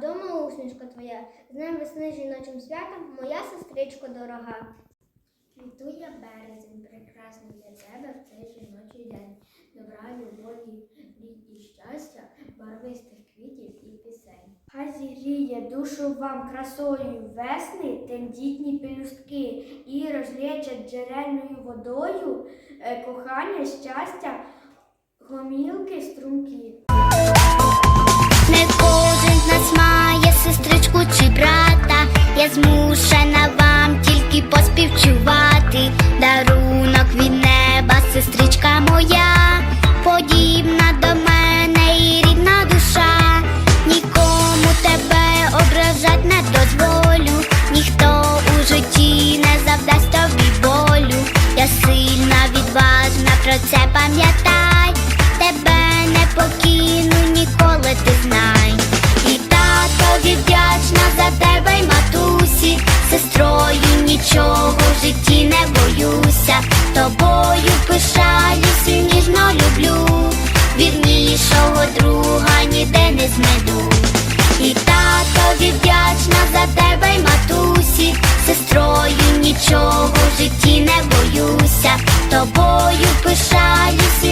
вдома усмішка твоя. З днем весни жіночим святом, моя сестричко дорога. Квітує березень, прекрасний для тебе в цей жіночий день. Добра, любові, мрій і щастя, барвистих квітів і пісень. Хай зігріє душу вам красою весни, тендітні пелюстки і розлічать джерельною водою е, кохання, щастя, гомілки, струмки. Змушена вам тільки поспівчувати. Дарунок нічого в житті не боюся. Тобою пишаюсь і ніжно люблю. Вірнішого друга ніде не знайду. І татові вдячна за тебе й матусі. Сестрою нічого в житті не боюся. Тобою пишаюсь